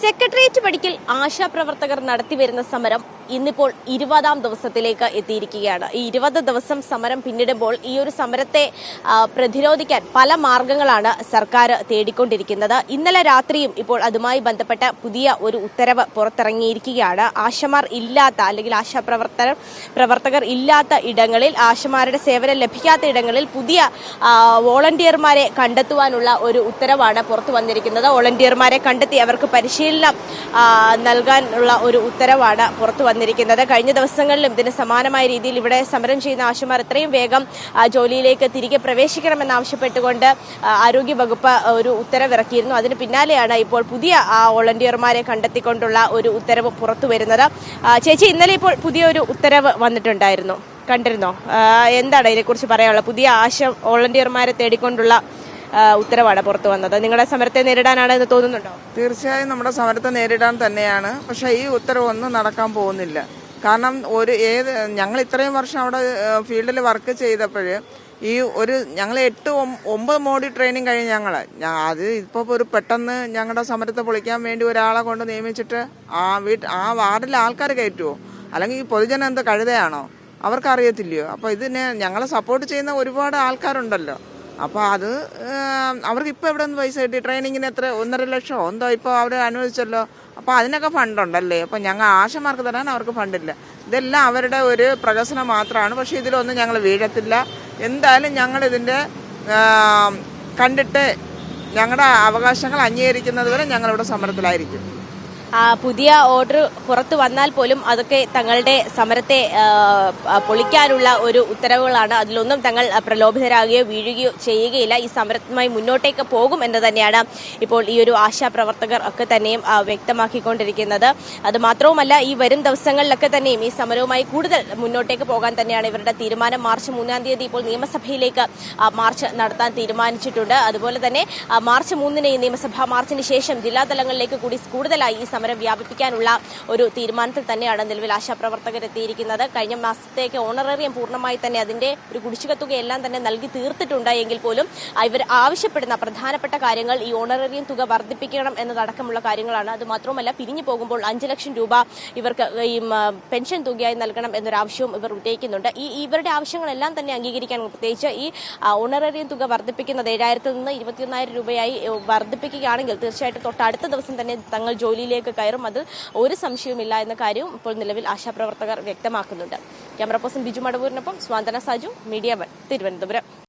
Secretariat പടിക്കൽ ആശാപ്രവർത്തകർ നടത്തിവരുന്ന സമരം ഇന്നിപ്പോൾ ഇരുപതാം ദിവസത്തിലേക്ക് എത്തിയിരിക്കുകയാണ്. ഈ ഇരുപത് ദിവസം സമരം പിന്നിടുമ്പോൾ ഈ ഒരു സമരത്തെ പ്രതിരോധിക്കാൻ പല മാർഗങ്ങളാണ് സർക്കാർ തേടിക്കൊണ്ടിരിക്കുന്നത്. ഇന്നലെ രാത്രിയും ഇപ്പോൾ അതുമായി ബന്ധപ്പെട്ട പുതിയ ഒരു ഉത്തരവ് പുറത്തിറങ്ങിയിരിക്കുകയാണ്. ആശമാർ ഇല്ലാത്ത അല്ലെങ്കിൽ ആശാപ്രവർത്തകർ പ്രവർത്തകർ ഇല്ലാത്ത ഇടങ്ങളിൽ ആശമാരുടെ സേവനം ലഭിക്കാത്ത ഇടങ്ങളിൽ പുതിയ വോളണ്ടിയർമാരെ കണ്ടെത്തുവാനുള്ള ഒരു ഉത്തരവാണ് പുറത്തു വന്നിരിക്കുന്നത്. വോളണ്ടിയർമാരെ കണ്ടെത്തി അവർക്ക് പരിശീലനം നൽകാനുള്ള ഒരു ഉത്തരവാണ് പുറത്തു കഴിഞ്ഞ ദിവസങ്ങളിലും ഇതിന് സമാനമായ രീതിയിൽ ഇവിടെ സമരം ചെയ്യുന്ന ആശുമാർ എത്രയും വേഗം ജോലിയിലേക്ക് തിരികെ പ്രവേശിക്കണമെന്നാവശ്യപ്പെട്ടുകൊണ്ട് ആ, ആരോഗ്യ വകുപ്പ് ഒരു ഉത്തരവിറക്കിയിരുന്നു. അതിന് പിന്നാലെയാണ് ഇപ്പോൾ പുതിയ വോളണ്ടിയർമാരെ കണ്ടെത്തിക്കൊണ്ടുള്ള ഒരു ഉത്തരവ് പുറത്തു വരുന്നത്. ചേച്ചി ഇന്നലെ ഇപ്പോൾ പുതിയൊരു ഉത്തരവ് വന്നിട്ടുണ്ടായിരുന്നു. കണ്ടിരുന്നോ? എന്താണ് ഇതിനെക്കുറിച്ച് പറയാനുള്ളത്? പുതിയ ആശ വോളണ്ടിയർമാരെ തേടിക്കൊണ്ടുള്ള ഉത്തരവാണ് പുറത്തു വന്നത്. നിങ്ങളുടെ സമരത്തെ നേരിടാനാണ് എന്ന് തോന്നുന്നുണ്ടോ? തീർച്ചയായും നമ്മുടെ സമരത്തെ നേരിടാൻ തന്നെയാണ്. പക്ഷേ ഈ ഉത്തരവൊന്നും നടക്കാൻ പോകുന്നില്ല. കാരണം ഒരു ഏത് ഞങ്ങൾ ഇത്രയും വർഷം അവിടെ ഫീൽഡിൽ വർക്ക് ചെയ്തപ്പോൾ ഈ ഒരു ഞങ്ങൾ എട്ട് ഒമ്പത് മോഡി ട്രെയിനിങ് കഴിഞ്ഞ് ഞങ്ങൾ അത് ഇപ്പോൾ ഒരു പെട്ടെന്ന് ഞങ്ങളുടെ സമരത്തെ പൊളിക്കാൻ വേണ്ടി ഒരാളെ കൊണ്ട് നിയമിച്ചിട്ട് ആ വീട്ട് ആ വാർഡിൽ ആൾക്കാർ കയറ്റുമോ അല്ലെങ്കിൽ ഈ പൊതുജനം എന്ത് കഴുതയാണോ? അവർക്കറിയത്തില്ലയോ? അപ്പോൾ ഇതിനെ ഞങ്ങളെ സപ്പോർട്ട് ചെയ്യുന്ന ഒരുപാട് ആൾക്കാരുണ്ടല്ലോ. അപ്പോൾ അത് അവർക്ക് ഇപ്പോൾ എവിടെ നിന്ന് പൈസ കിട്ടി? ട്രെയിനിങ്ങിന് എത്ര? ഒന്നര ലക്ഷമോ എന്തോ ഇപ്പോൾ അവർ അനുവദിച്ചല്ലോ. അപ്പോൾ അതിനൊക്കെ ഫണ്ടുണ്ടല്ലേ അപ്പോൾ ഞങ്ങൾ ആശമാർക്ക് തരാൻ അവർക്ക് ഫണ്ടില്ല ഇതെല്ലാം അവരുടെ ഒരു പ്രകസനം മാത്രമാണ് പക്ഷേ ഇതിലൊന്നും ഞങ്ങൾ വീഴത്തില്ല. എന്തായാലും ഞങ്ങളിതിന്റെ കണ്ടിട്ട് ഞങ്ങളുടെ അവകാശങ്ങൾ അംഗീകരിക്കുന്നത് വരെ ഞങ്ങളിവിടെ സമരത്തിലായിരിക്കും. പുതിയ ഓർഡർ പുറത്തു വന്നാൽ പോലും അതൊക്കെ തങ്ങളുടെ സമരത്തെ പൊളിക്കാനുള്ള ഒരു ഉത്തരവുകളാണ്. അതിലൊന്നും തങ്ങൾ പ്രലോഭിതരാകുകയോ വീഴുകയോ ചെയ്യുകയില്ല. ഈ സമരവുമായി മുന്നോട്ടേക്ക് പോകും എന്ന് തന്നെയാണ് ഇപ്പോൾ ഈ ഒരു ആശാപ്രവർത്തകർ ഒക്കെ തന്നെയും വ്യക്തമാക്കിക്കൊണ്ടിരിക്കുന്നത്. അത് മാത്രവുമല്ല ഈ വരും ദിവസങ്ങളിലൊക്കെ തന്നെയും ഈ സമരവുമായി കൂടുതൽ മുന്നോട്ടേക്ക് പോകാൻ തന്നെയാണ് ഇവരുടെ തീരുമാനം. മാർച്ച് മൂന്നാം തീയതി ഇപ്പോൾ നിയമസഭയിലേക്ക് മാർച്ച് നടത്താൻ തീരുമാനിച്ചിട്ടുണ്ട്. അതുപോലെ തന്നെ മാർച്ച് മൂന്നിന് ഈ നിയമസഭാ മാർച്ചിന് ശേഷം ജില്ലാ തലങ്ങളിലേക്ക് കൂടി കൂടുതലായി ഈ സമരം വ്യാപിപ്പിക്കാനുള്ള ഒരു തീരുമാനത്തിൽ തന്നെയാണ് നിലവിൽ ആശാപ്രവർത്തകർ എത്തിയിരിക്കുന്നത് കഴിഞ്ഞ മാസത്തേക്ക് ഓണറേറിയം പൂർണമായി തന്നെ അതിന്റെ ഒരു കുടിശ്ശിക തുകയെല്ലാം തന്നെ നൽകി തീർത്തിട്ടുണ്ട് എങ്കിൽ പോലും ഇവർ ആവശ്യപ്പെടുന്ന പ്രധാനപ്പെട്ട കാര്യങ്ങൾ ഈ ഓണറേറിയം തുക വർദ്ധിപ്പിക്കണം എന്നതടക്കമുള്ള കാര്യങ്ങളാണ്. അത് മാത്രമല്ല പിരിഞ്ഞു പോകുമ്പോൾ അഞ്ച് ലക്ഷം രൂപ ഇവർക്ക് ഈ പെൻഷൻ തുകയായി നൽകണം എന്നൊരാവശ്യവും ഇവർ ഉന്നയിക്കുന്നുണ്ട്. ഈ ഇവരുടെ ആവശ്യങ്ങളെല്ലാം തന്നെ അംഗീകരിക്കാൻ പ്രത്യേകിച്ച് ഈ ഓണറേറിയം തുക വർദ്ധിപ്പിക്കുന്നത് ഏഴായിരത്തിൽ നിന്ന് ഇരുപത്തിയൊന്നായിരം രൂപയായി വർദ്ധിപ്പിക്കുകയാണെങ്കിൽ തീർച്ചയായിട്ടും തൊട്ടടുത്ത ദിവസം തന്നെ തങ്ങൾ ജോലിയിലേക്ക് കയറും. അതിൽ ഒരു സംശയവുമില്ല എന്ന കാര്യവും ഇപ്പോൾ നിലവിൽ ആശാപ്രവർത്തകർ വ്യക്തമാക്കുന്നുണ്ട്. ക്യാമറ പേഴ്സൺ ബിജു മടവൂരിനൊപ്പം സ്വാന്തന സാജു മീഡിയ വൺ തിരുവനന്തപുരം.